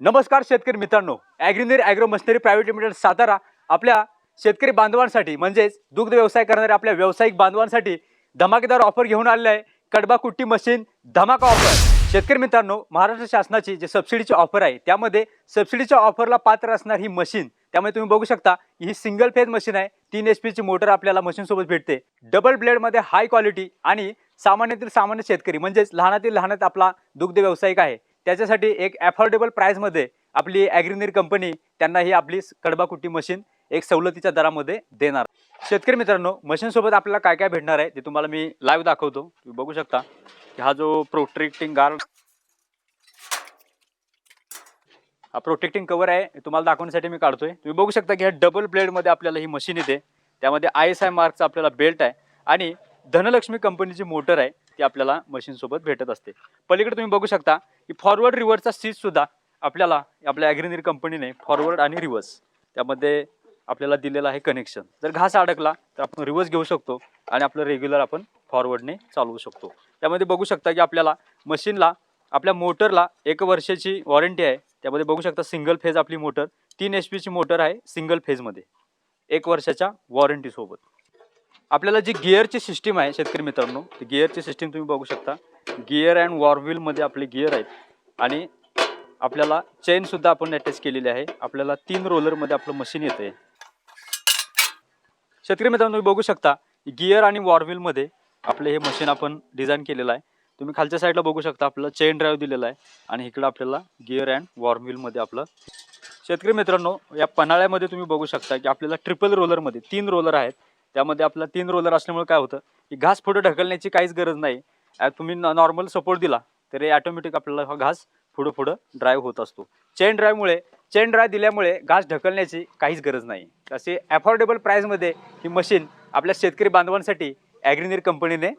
नमस्कार शेतकरी मित्रांनो. ॲग्रीनेर agro machinery private limited Satara आपल्या शेतकरी बांधवांसाठी म्हणजेच दुग्ध व्यवसाय करणाऱ्या आपल्या व्यावसायिक बांधवांसाठी धमाकेदार ऑफर घेऊन आलेलं आहे कडबा कुट्टी मशीन धमाका ऑफर शेतकरी मित्रांनो महाराष्ट्र शासनाची जे सबसिडीची ऑफर आहे त्यामध्ये सबसिडीच्या ऑफरला पात्र असणार ही मशीन त्यामुळे तुम्ही बघू शकता ही सिंगल फेज मशीन आहे तीन एच पीची मोटर आपल्याला मशीनसोबत भेटते. डबल ब्लेडमध्ये हाय क्वालिटी आणि सामान्यातील सामान्य शेतकरी म्हणजेच लहानातील लहानात आपला दुग्ध व्यावसायिक आहे त्याच्यासाठी एक ॲफोर्डेबल प्राईजमध्ये आपली ॲग्रीनेर कंपनी त्यांना ही आपली कडबाकुट्टी मशीन एक सवलतीच्या दरामध्ये देणार. शेतकरी मित्रांनो मशीनसोबत आपल्याला काय काय भेटणार आहे ते तुम्हाला मी लाईव्ह दाखवतो. तुम्ही बघू शकता. हा जो प्रोटेक्टिंग गार्ड हा प्रोटेक्टिंग कवर आहे तुम्हाला दाखवण्यासाठी मी काढतोय. तुम्ही बघू शकता की ह्या डबल ब्लेडमध्ये आपल्याला ही मशीन येते. त्यामध्ये आय एस आय मार्कचा आपल्याला बेल्ट आहे. आणि धनलक्ष्मी कंपनीची मोटर आहे. ती आपल्याला मशीनसोबत भेटत असते. पलीकडे तुम्ही बघू शकता की फॉरवर्ड रिव्हर्सचा सीट सुद्धा आपल्याला आपल्या ॲग्रिनिर कंपनीने फॉरवर्ड आणि रिव्हर्स त्यामध्ये आपल्याला दिलेलं आहे कनेक्शन जर घास अडकला तर आपण रिव्हर्स घेऊ शकतो आणि आपलं रेग्युलर आपण फॉरवर्डने चालवू शकतो. त्यामध्ये बघू शकता की आपल्याला मशीनला आपल्या मोटरला एक वर्षाची वॉरंटी आहे. त्यामध्ये बघू शकता सिंगल फेज आपली मोटर तीन एच पीची मोटर आहे सिंगल फेजमध्ये एक वर्षाच्या वॉरंटीसोबत आपल्याला जी गिअरची सिस्टीम आहे शेतकरी मित्रांनो ती गिअरची सिस्टीम तुम्ही बघू शकता. गिअर अँड वॉरव्हीलमध्ये आपले गिअर आहेत. आणि आपल्याला चेनसुद्धा आपण अटॅच केलेली आहे. आपल्याला तीन रोलरमध्ये आपलं मशीन येतं आहे शेतकरी मित्रांनो तुम्ही बघू शकता गिअर आणि वॉरव्हीलमध्ये आपले हे मशीन आपण डिझाईन केलेलं आहे. तुम्ही खालच्या साईडला बघू शकता आपलं चेन ड्राईव्ह दिलेला आहे. आणि इकडं आपल्याला गिअर अँड वॉर्मव्हीलमध्ये आपलं शेतकरी मित्रांनो या पन्हाळ्यामध्ये तुम्ही बघू शकता की आपल्याला ट्रिपल रोलरमध्ये तीन रोलर आहेत. त्यामध्ये आपला तीन रोलर असल्यामुळे काय होतं की घास पुढे ढकलण्याची काहीच गरज नाही. तुम्ही नॉर्मल सपोर्ट दिला तरी ऑटोमॅटिक आपल्याला हा घास पुढं पुढं ड्राईव्ह होत असतो. चेन ड्रायव्हमुळे चेन ड्राय दिल्यामुळे घास ढकलण्याची काहीच गरज नाही. असे अफोर्डेबल प्राईजमध्ये ही मशीन आपल्या शेतकरी बांधवांसाठी ॲग्रिनिर कंपनीने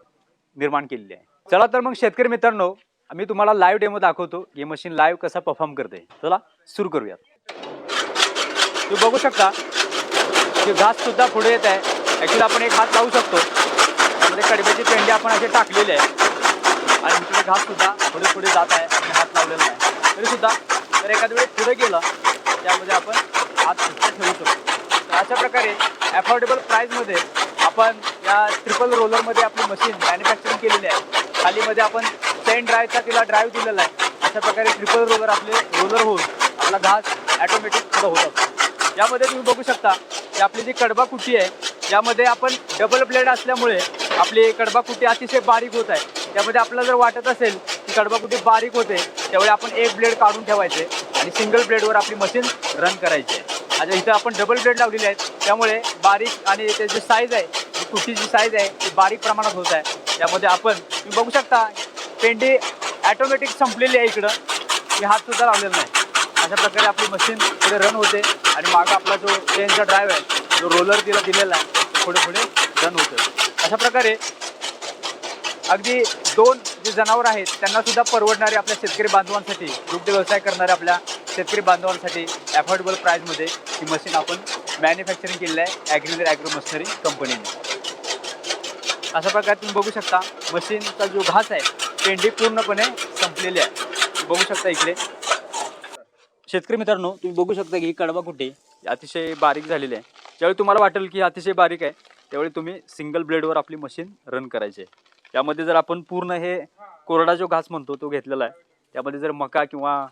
निर्माण केलेली आहे. चला तर मग शेतकरी मित्रांनो मी तुम्हाला लाईव्ह डेमो दाखवतो की मशीन लाईव्ह कसा परफॉर्म करते. चला सुरू करूयात. तुम्ही बघू शकता की घास सुद्धा पुढे येत आहे. ॲक्च्युली आपण एक हात लावू शकतो. त्यामध्ये कडब्याची पेंडी आपण असे टाकलेले आहे. आणि इकडे घास सुद्धा पुढे पुढे जात आहे. आणि हात लावलेला आहे. तरी सुद्धा जर एखाद्या वेळेस पुढे गेलं त्यामध्ये आपण हात सुद्धा ठेवू शकतो. तर अशा प्रकारे अफोर्डेबल प्राईजमध्ये आपण या ट्रिपल रोलरमध्ये आपली मशीन मॅन्युफॅक्चरिंग केलेली आहे. खालीमध्ये आपण चेन ड्रायव्हचा तिला ड्राईव्ह दिलेला आहे. अशा प्रकारे ट्रिपल रोलर आपले रोलर होऊन आपला घास ॲटोमॅटिक पुढं होत असतो. यामध्ये तुम्ही बघू शकता की आपली जी कडबा कुटी आहे यामध्ये आपण डबल ब्लेड असल्यामुळे आपली कडबा कुटी अतिशय बारीक होत आहे. त्यामध्ये आपल्याला जर वाटत असेल की कडबा कुटी बारीक होते त्यावेळी आपण एक ब्लेड काढून ठेवायचे आणि सिंगल ब्लेडवर आपली मशीन रन करायची. आहे आता इथं आपण डबल ब्लेड लावलेले आहेत. त्यामुळे बारीक आणि त्याची साईज आहे कुटीची साईज आहे ती बारीक प्रमाणात होत आहे. त्यामध्ये आपण तुम्ही बघू शकता पेंडी ॲटोमॅटिक संपलेली आहे इकडं. की हात सुद्धा लावलेला नाही. अशा प्रकारे आपली मशीन पुढे रन होते आणि मागं आपला जो ट्रेनचा ड्राईव्ह आहे जो रोलर तिला दिलेला आहे. पुढे पुढे डन होतो अशा प्रकारे अगदी दोन जे जनावर आहेत त्यांना सुद्धा परवडणारे आपल्या शेतकरी बांधवांसाठी दुग्ध व्यवसाय करणाऱ्या आपल्या शेतकरी बांधवांसाठी अफोर्डेबल प्राईजमध्ये ही मशीन आपण मॅन्युफॅक्चरिंग केलेलं आहे ॲग्रिलर ॲग्रो मशनरी कंपनीने अशा प्रकारे तुम्ही बघू शकता मशीनचा जो घास आहे पेंडी पूर्णपणे संपलेली आहे. बघू शकता इकडे. शेतकरी मित्रांनो तुम्ही बघू शकता की ही कडबा कुठे अतिशय बारीक झालेली आहे. ज्यावेळी तुम्हाला वाटेल की अतिशय बारीक आहे त्यावेळी तुम्ही सिंगल ब्लेडवर आपली मशीन रन करायची आहे. त्यामध्ये जर आपण पूर्ण हे कोरडा जो घास म्हणतो तो घेतलेला आहे त्यामध्ये जर मका किंवा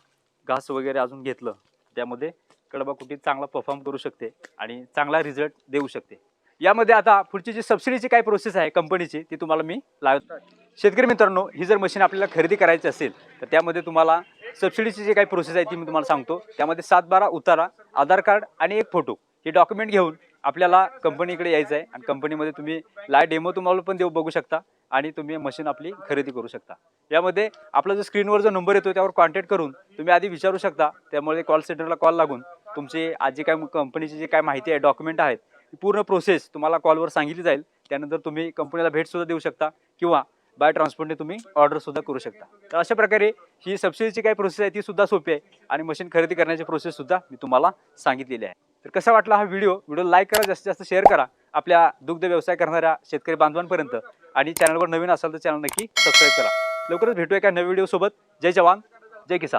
घास वगैरे अजून घेतलं त्यामध्ये कडबा कुटी चांगला परफॉर्म करू शकते आणि चांगला रिझल्ट देऊ शकते. यामध्ये आता पुढची जी सबसिडीची काय प्रोसेस आहे कंपनीची ती तुम्हाला मी लावत शेतकरी मित्रांनो ही जर मशीन आपल्याला खरेदी करायची असेल तर त्यामध्ये तुम्हाला सबसिडीची जी काही प्रोसेस आहे ती मी तुम्हाला सांगतो. त्यामध्ये सात बारा उतारा आधार कार्ड आणि एक फोटो हे डॉक्युमेंट घेऊन आपल्याला कंपनीकडे यायचं आहे. आणि कंपनीमध्ये तुम्ही लाय डेमो तुम्हाला पण देऊ बघू शकता. आणि तुम्ही मशीन आपली खरेदी करू शकता. यामध्ये आपला जो स्क्रीनवर जो नंबर येतो त्यावर कॉन्टॅक्ट करून तुम्ही आधी विचारू शकता. त्यामुळे कॉल सेंटरला कॉल लागून तुमची आज काय कंपनीची जी काय माहिती आहे डॉक्युमेंट आहेत पूर्ण प्रोसेस तुम्हाला कॉलवर सांगितली जाईल. त्यानंतर तुम्ही कंपनीला भेटसुद्धा देऊ शकता. किंवा बाय ट्रान्सपोर्टने तुम्ही ऑर्डरसुद्धा करू शकता. तर अशा प्रकारे ही सबसिडीची काय प्रोसेस आहे ती सुद्धा सोपी आहे. आणि मशीन खरेदी करण्याची प्रोसेससुद्धा मी तुम्हाला सांगितलेली आहे. तर कसा वाटला हा व्हिडिओ? व्हिडिओ लाईक करा जास्तीत जास्त शेअर करा. आपल्या दुग्ध व्यवसाय करणाऱ्या शेतकरी बांधवांपर्यंत. आणि चॅनलवर नवीन असाल तर चॅनल नक्की सबस्क्राईब करा. लवकरच भेटूया एका नवीन व्हिडिओ सोबत. जय जवान जय किसान.